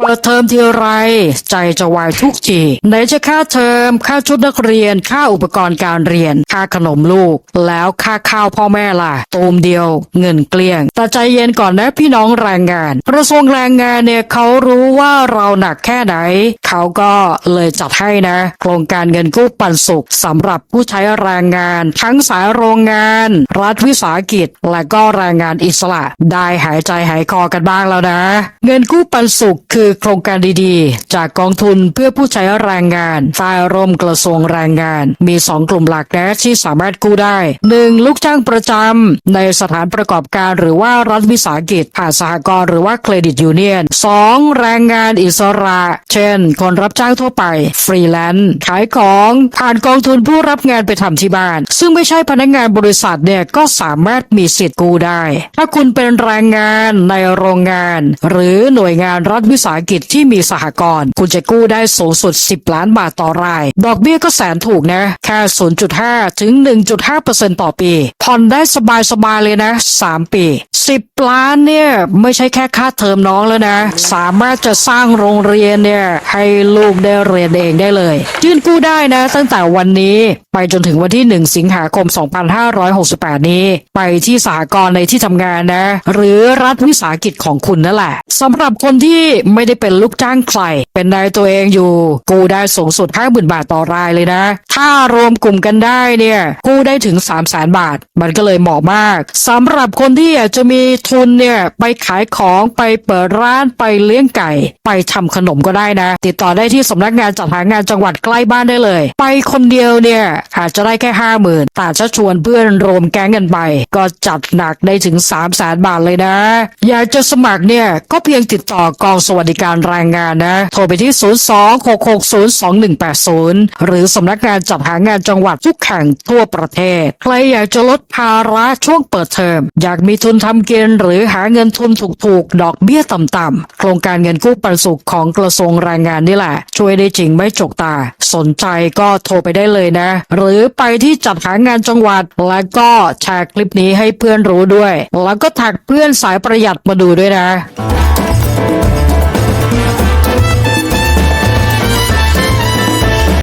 เปิดเทอมทีไร ใจจะวายทุกทีไหนจะค่าเทอมค่าชุดนักเรียน ค่าอุปกรณ์การเรียน ค่าขนมลูก แล้วค่าข้าวพ่อแม่ล่ะตูมเดียว เงินเกลี้ยง แต่ใจเย็นก่อนนะพี่น้องแรงงาน กระทรวงแรงงานเนี่ยเขารู้ว่าเราหนักแค่ไหนเขาก็เลยจัดให้นะ โครงการเงินกู้ปันสุขสำหรับผู้ใช้แรงงาน ทั้งสายโรงงาน รัฐวิสาหกิจ และก็แรงงานอิสระ ได้หายใจหายคอกันบ้างแล้วนะ เงินกู้ปันสุขคือโครงการดีๆ จากกองทุนเพื่อผู้ใช้แรงงานใต้ร่มกระทรวงแรงงาน มี 2 กลุ่มหลักนะที่สามารถกู้ได้ 1. ลูกจ้างประจำในสถานประกอบการหรือว่ารัฐวิสาหกิจผ่านสหกรณ์หรือว่าเครดิตยูเนียน 2. แรงงานอิสระ เช่นคนรับจ้างทั่วไป ฟรีแลนซ์ขายของผ่านกองทุนผู้รับงานไปทำที่บ้าน ซึ่งไม่ใช่พนักงานบริษัทเนี่ยก็สามารถมีสิทธิ์กู้ได้ ถ้าคุณเป็นแรงงานในโรงงาน หรือหน่วยงานรัฐวิสาหกิจที่มีสหกรณ์คุณจะกู้ได้สูงสุด 10 ล้านบาทต่อราย ดอกเบี้ยก็แสนถูกนะแค่ 0.5 ถึง 1.5%ต่อปี ผ่อนได้สบายๆเลยนะ 3 ปี 10 ล้านเนี่ย ไม่ใช่แค่ค่าเทอมน้องแล้วนะ สามารถจะสร้างโรงเรียนเนี่ย ให้ลูกได้เรียนเองได้เลย ยื่นกู้ได้นะ ตั้งแต่วันนี้ไปจนถึงวันที่ 1 สิงหาคม 2568 นี้ ไปที่สหกรณ์ในที่ทำงานนะ หรือรัฐวิสาหกิจของคุณนั่นแหละสำหรับคนที่ไม่ได้เป็นลูกจ้างใคร เป็นนายตัวเองอยู่ กู้ได้สูงสุด 50,000 บาทต่อรายเลยนะ ถ้ารวมกลุ่มกันได้เนี่ยกู้ได้ถึง 3 0 0 0 0 0 บาท มันก็เลยเหมาะมากสำหรับคนที่อยากจะมีทุนเนี่ยไปขายของไปเปิดร้านไปเลี้ยงไก่ ไปทำขนมก็ได้นะ ติดต่อได้ที่สำนักงานจัดหางานจังหวัดใกล้บ้านได้เลย ไปคนเดียวเนี่ยอาจจะได้แค่ห้าหมื่นแต่ถ้าชวนเพื่อนรวมแก๊งกันไป ก็จัดหนักได้ถึง3 0 0แสนบาทเลยนะ อยากจะสมัครเนี่ยก็เพียงติดต่อกองสวัสดิการแรงงานนะ โทรไปที่ 026602180 หรือสำนักงานจัดหางานจังหวัดทุกแห่งทั่วประเทศ ใครอยากจะลดภาระช่วงเปิดเทอม อยากมีทุนทำกินหรือหาเงินทุนถูกๆ ดอกเบี้ยต่ำๆโครงการเงินกู้ปันสุขของกระทรวงแรงงานนี่แหละ ช่วยได้จริงไม่จกตา สนใจก็โทรไปได้เลยนะ หรือไปที่จัดหางานจังหวัด แล้วก็แชร์คลิปนี้ให้เพื่อนรู้ด้วย แล้วก็แท็กเพื่อนสายประหยัดมาดูด้วยนะ